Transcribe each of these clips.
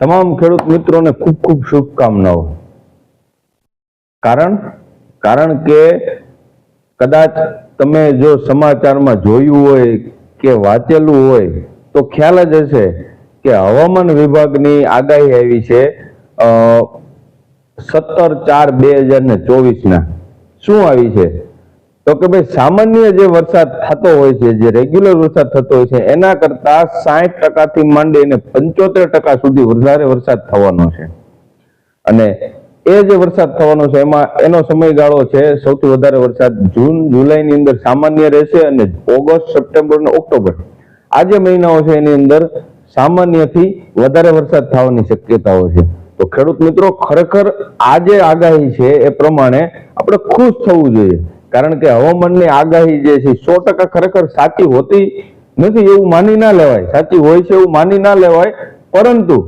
તમામ ખેડૂત મિત્રોને ખૂબ ખૂબ શુભકામનાઓ. કારણ? કારણ કે કદાચ તમે જો સમાચારમાં જોયું હોય કે વાંચેલું હોય, તો ખ્યાલ જ હશે કે હવામાન વિભાગની આગાહી આવી છે સત્તર ચાર બે હજાર ને ચોવીસના. શું આવી છે? તો કે ભાઈ સામાન્ય જે વરસાદ થતો હોય છે, જે રેગ્યુલર વરસાદ થતો હોય છે, એના કરતા સાહીઠ ટકાથી માંડીને પંચોતેર ટકા સુધી વધારે વરસાદ થવાનો છે. અને એ જે વરસાદ થવાનો છે, એમાં એનો સમયગાળો છે, સૌથી વધારે વરસાદ જૂન, જુલાઈની અંદર સામાન્ય રહેશે અને ઓગસ્ટ, સપ્ટેમ્બર અને ઓક્ટોબર. આ જે મહિનાઓ છે, એની અંદર સામાન્યથી વધારે વરસાદ થવાની શક્યતાઓ છે. તો ખેડૂત મિત્રો, ખરેખર આ જે આગાહી છે, એ પ્રમાણે આપણે ખુશ થવું જોઈએ. કારણ કે હવામાનની આગાહી જે છે, સો ખરેખર સાચી હોતી નથી એવું માની ના લેવાય. સાચી હોય છે એવું માની ના લેવાય. પરંતુ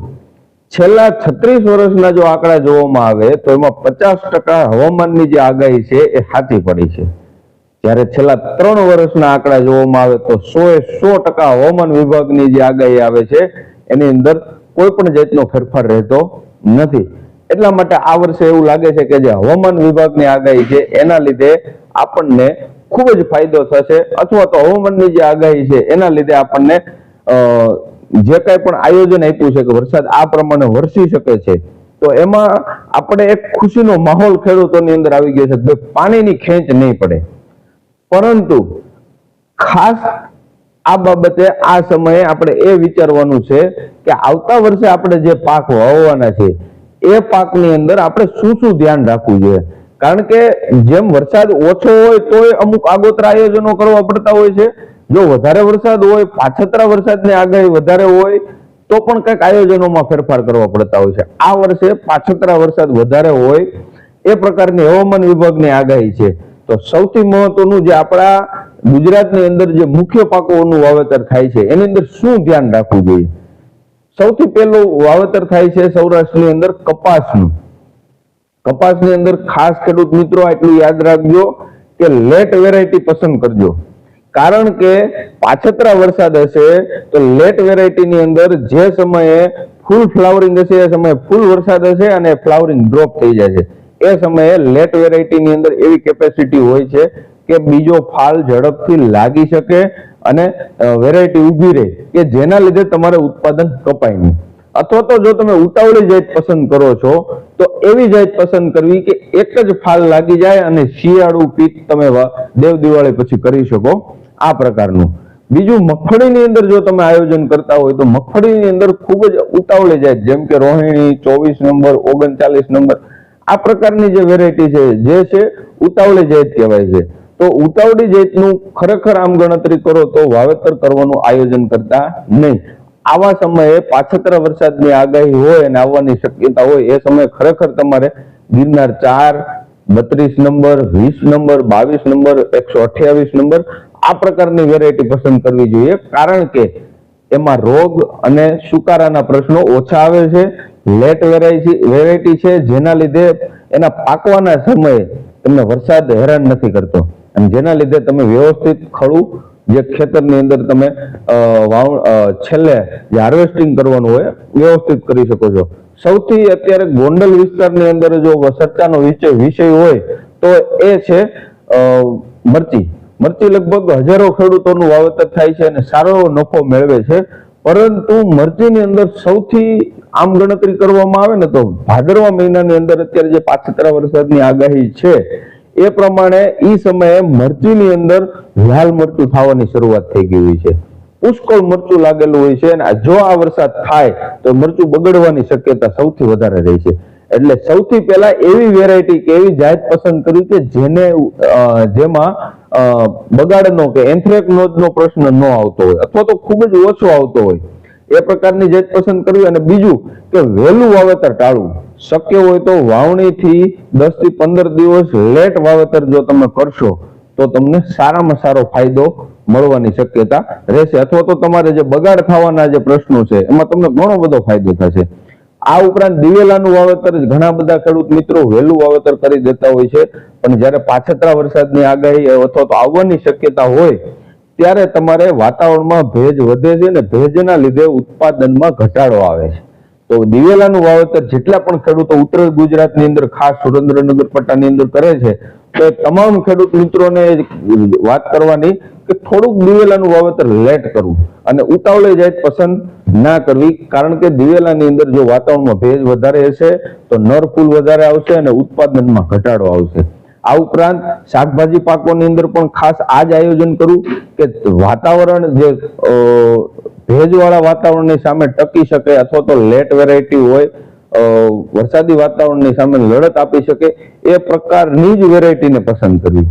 છેલ્લા છત્રીસ વર્ષના જો આંકડા જોવામાં આવે, તો એમાં પચાસ ટકા હવામાનની જે આગાહી છે, એ સાચી પડી છે. જ્યારે છેલ્લા ત્રણ વર્ષના આંકડા જોવામાં આવે, તો સો એ સો ટકા હવામાન વિભાગની જે આગાહી આવે છે, એની અંદર કોઈ પણ જાતનો ફેરફાર રહેતો નથી. એટલા માટે આ વર્ષે એવું લાગે છે કે જે હવામાન વિભાગની આગાહી છે, એના લીધે આપણને ખૂબ જ ફાયદો થશે અથવા તો હવામાનની જે આગાહી છે, એના લીધે આપણને જે કાંઈ પણ આયોજન આપ્યું છે કે વરસાદ આ પ્રમાણે વરસી શકે છે, તો એમાં આપણે એક ખુશીનો માહોલ ખેડૂતોની અંદર આવી ગયો છે કે પાણીની ખેંચ નહીં પડે. પરંતુ ખાસ આ બાબતે આ સમયે આપણે એ વિચારવાનું છે કે આવતા વર્ષે આપણે જે પાક વાવવાના છે, એ પાકની અંદર આપણે શું શું ધ્યાન રાખવું જોઈએ? કારણ કે જેમ વરસાદ ઓછો હોય તોય અમુક આગોતરા આયોજનો કરવા પડતા હોય છે. જો વધારે વરસાદ હોય, પાછતરા વરસાદની આગાહી વધારે હોય, તો પણ કંઈક આયોજનોમાં ફેરફાર કરવા પડતા હોય છે. આ વર્ષે પાછતરા વરસાદ વધારે હોય, એ પ્રકારની હવામાન વિભાગની આગાહી છે. તો સૌથી મહત્વનું જે આપણા ગુજરાતની અંદર જે મુખ્ય પાકોનું વાવેતર થાય છે, એની અંદર શું ધ્યાન રાખવું જોઈએ? સૌથી પહેલું વાવેતર થાય છે સૌરાષ્ટ્રની અંદર કપાસનું. કપાસની અંદર ખાસ ખેડૂત મિત્રો આટલું યાદ રાખજો કે લેટ વેરાયટી પસંદ કરજો. કારણ કે પાછતરા વરસાદ હશે તો લેટ વેરાયટીની અંદર જે સમયે ફૂલ ફ્લાવરિંગ હશે, એ સમયે ફૂલ વરસાદ હશે અને ફ્લાવરિંગ ડ્રોપ થઈ જાય છે એ સમયે લેટ વેરાયટીની અંદર એવી કેપેસિટી હોય છે કે બીજો ફાલ ઝડપથી લાગી શકે અને વેરાયટી ઊભી રહે કે જેના લીધે તમારે ઉત્પાદન કપાય નહીં. અથવા તો જો તમે ઉતાવળી જાત પસંદ કરો છો, તો એવી જાત પસંદ કરવી કે એક જ ફાલ લાગી જાય અને શિયાળુ પીક તમે દેવ દિવાળી પછી કરી શકો આ પ્રકારનું. બીજું મગફળીની અંદર જો તમે આયોજન કરતા હોય તો મગફળીની અંદર ખૂબ જ ઉતાવળી જાત, જેમ કે રોહિણી, ચોવીસ નંબર, ઓગણચાલીસ નંબર, આ પ્રકારની જે વેરાયટી છે, જે છે ઉતાવળી જાત કહેવાય છે. તો ઉતાવળી જાતનું ખરેખર આમ ગણતરી કરો તો વાવેતર કરવાનું આયોજન કરતા નહીં. આવા સમયે પાછતરા વરસાદની આગાહી હોય અને આવવાની શક્યતા હોય, એ સમયે ખરેખર તમારે ગિરનાર ચાર, બત્રીસ નંબર, વીસ નંબર, બાવીસ નંબર, એકસો અઠ્યાવીસ નંબર, આ પ્રકારની વેરાયટી પસંદ કરવી જોઈએ. કારણ કે એમાં રોગ અને સુકારાના પ્રશ્નો ઓછા આવે છે લેટ વેરાયટી વેરાયટી છે, જેના લીધે એના પાકવાના સમયે તમને વરસાદ હેરાન નથી કરતો. અને જેના લીધે તમે વ્યવસ્થિત ખડું જે ખેતરની અંદર તમે છેલ્લે જે હાર્વેસ્ટિંગ કરવાનું હોય, વ્યવસ્થિત કરી શકો છો. સૌથી અત્યારે ગોંડલ વિસ્તારની અંદર જો સત્તાનો વિષય હોય, તો એ છે મરચી. મરચી લગભગ હજારો ખેડૂતોનું વાવેતર થાય છે અને સારો નફો મેળવે છે. પરંતુ મરચીની અંદર સૌથી આમ ગણતરી કરવામાં આવે ને તો ભાદરવા મહિનાની અંદર અત્યારે જે પાછતરા વરસાદની આગાહી છે એ પ્રમાણે એ સમયે મરચીની અંદર લાલ મરચું થવાની શરૂઆત થઈ ગઈ હોય છે. પુષ્કળ મરચું લાગેલું હોય છે અને જો આ વરસાદ થાય તો મરચું બગડવાની શક્યતા સૌથી વધારે રહી છે. એટલે સૌથી પહેલા એવી વેરાયટી કે એવી જાત પસંદ કરી કે જેને જેમાં બગાડનો કે એન્થ્રેકનોઝનો પ્રશ્ન ન આવતો હોય અથવા તો ખૂબ જ ઓછો આવતો હોય. એ પ્રકારની જાત પસંદ કરવી અને બીજું કે વહેલું વાવેતર ટાળવું. શક્ય હોય તો વાવણીથી દસથી પંદર દિવસ લેટ વાવેતર જો તમે કરશો, તો તમને સારામાં સારો ફાયદો મળવાની શક્યતા રહેશે. અથવા તો તમારે જે બગાડ થવાના જે પ્રશ્નો છે, એમાં તમને ઘણો બધો ફાયદો થશે. આ ઉપરાંત દિવેલાનું વાવેતર ઘણા બધા ખેડૂત મિત્રો વહેલું વાવેતર કરી દેતા હોય છે. પણ જ્યારે પાછતરા વરસાદની આગાહી અથવા તો આવવાની શક્યતા હોય, ત્યારે તમારે વાતાવરણમાં ભેજ વધે છે અને ભેજના લીધે ઉત્પાદનમાં ઘટાડો આવે છે. તો દિવેલાનું વાવેતર જેટલા પણ ખેડૂતો ઉત્તર ગુજરાતની અંદર, ખાસ સુરેન્દ્રનગર, પટ્ટાની અંદર કરે છે, તો તમામ ખેડૂત મિત્રોને વાત કરવાની કે થોડુંક દિવેલાનું વાવેતર લેટ કરવું અને ઉતાવળે જાય પસંદ ના કરવી. કારણ કે દિવેલાની અંદર જો વાતાવરણમાં ભેજ વધારે હશે, તો નર ફૂલ વધારે આવશે અને ઉત્પાદનમાં ઘટાડો આવશે. આ ઉપરાંત શાકભાજી પાકોની અંદર પણ ખાસ આ જ આયોજન કરવું કે વાતાવરણ જે ભેજવાળા વાતાવરણની સામે ટકી શકે અથવા તો લેટ વેરાયટી હોય વરસાદી વાતાવરણની સામે લડત આપી શકે, એ પ્રકારની જ વેરાયટીને પસંદ કરવી.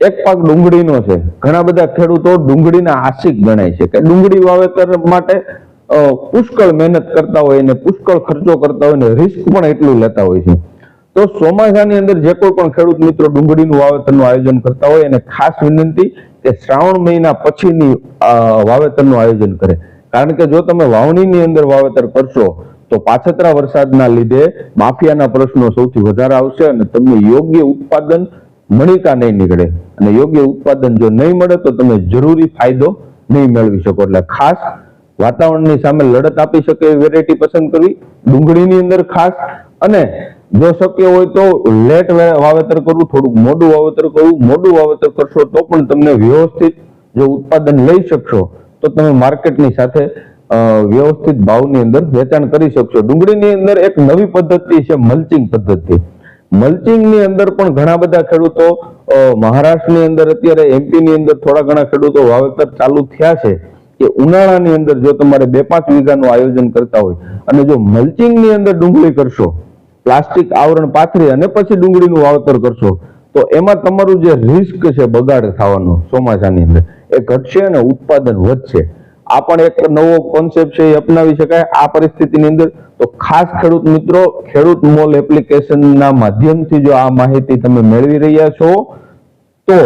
એક પાક ડુંગળીનો છે. ઘણા બધા ખેડૂતો ડુંગળીના આશિક ગણાય છે કે ડુંગળી વાવેતર માટે પુષ્કળ મહેનત કરતા હોય ને પુષ્કળ ખર્ચો કરતા હોય ને રિસ્ક પણ એટલું લેતા હોય છે. તો ચોમાસાની અંદર જે કોઈ પણ ખેડૂત મિત્રો ડુંગળીનું વાવેતરનું આયોજન કરતા હોય, એને ખાસ વિનંતી કે શ્રાવણ મહિના પછીની વાવેતરનું આયોજન કરે. કારણ કે જો તમે વાવણીની અંદર વાવેતર કરશો, તો પાછતરા વરસાદના લીધે માફિયાના પ્રશ્નો સૌથી વધારે આવશે અને તમને યોગ્ય ઉત્પાદન મણિકા નહીં નીકળે. અને યોગ્ય ઉત્પાદન જો નહીં મળે, તો તમે જરૂરી ફાયદો નહીં મેળવી શકો. એટલે ખાસ વાતાવરણની સામે લડત આપી શકે એવી વેરાયટી પસંદ કરવી ડુંગળીની અંદર ખાસ અને જો શક્ય હોય તો લેટ વાવેતર કરવું, થોડુંક મોડું વાવેતર કરવું. મોડું વાવેતર કરશો તો પણ તમને વ્યવસ્થિત જો ઉત્પાદન લઈ શકશો, તો તમે માર્કેટની સાથે વ્યવસ્થિત ભાવની અંદર વેચાણ કરી શકશો. ડુંગળીની અંદર એક નવી પદ્ધતિ છે મલ્ચિંગ પદ્ધતિ. મલ્ચિંગની અંદર પણ ઘણા બધા ખેડૂતો મહારાષ્ટ્રની અંદર અત્યારે એમપીની અંદર થોડા ઘણા ખેડૂતો વાવેતર ચાલુ થયા છે. કે ઉનાળાની અંદર જો તમારે બે પાંચ વીઘાનું આયોજન કરતા હોય અને જો મલ્ચિંગની અંદર ડુંગળી કરશો પ્લાસ્ટિક આવરણ પાથરી અને પછી ડુંગળીનું વાવતર કરશો. તો એમાં તમારું જે રિસ્ક છે બગાડ થવાનો ચોમાસાની અંદર, એ ઘટશે અને ઉત્પાદન વધશે. આ પણ એક નવો કોન્સેપ્ટ છે એ અપનાવી શકાય આ પરિસ્થિતિની અંદર. તો ખાસ ખેડૂત મિત્રો, ખેડૂત મોલ એપ્લિકેશનના માધ્યમથી જો આ માહિતી તમે મેળવી રહ્યા છો, તો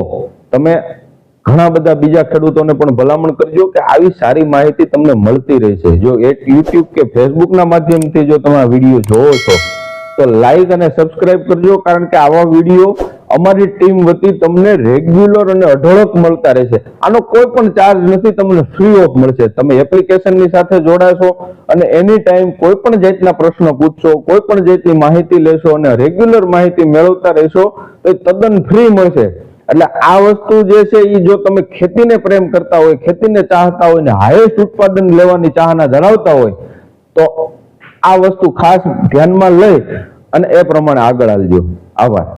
તમે ઘણા બધા બીજા ખેડૂતોને પણ ભલામણ કરજો કે આવી સારી માહિતી તમને મળતી રહેશે. જો એક યુટ્યુબ કે ફેસબુકના માધ્યમથી જો તમે આ વીડિયો જોવો છો તો લાઈક અને સબસ્ક્રાઇબ કરજો, કારણ કે આવા વીડિયો અમારી ટીમ વતી તમને રેગ્યુલર અને અઢળક મળતા રહેશે. આનો કોઈ પણ ચાર્જ નથી, તમને ફ્રી ઓફ મળશે. તમે એપ્લિકેશનની સાથે જોડાશો અને એની ટાઈમ કોઈ પણ જાતના પ્રશ્નો પૂછશો, કોઈ પણ જાતની માહિતી લેશો અને રેગ્યુલર માહિતી મેળવતા રહેશો, તો તદ્દન ફ્રી મળશે. એટલે આ વસ્તુ જે છે એ જો તમે ખેતીને પ્રેમ કરતા હોય, ખેતીને ચાહતા હોય ને હાઈએસ્ટ ઉત્પાદન લેવાની ચાહના ધરાવતા હોય, તો આ વસ્તુ ખાસ ધ્યાનમાં લઈ અને એ પ્રમાણે આગળ આવજો આભાર.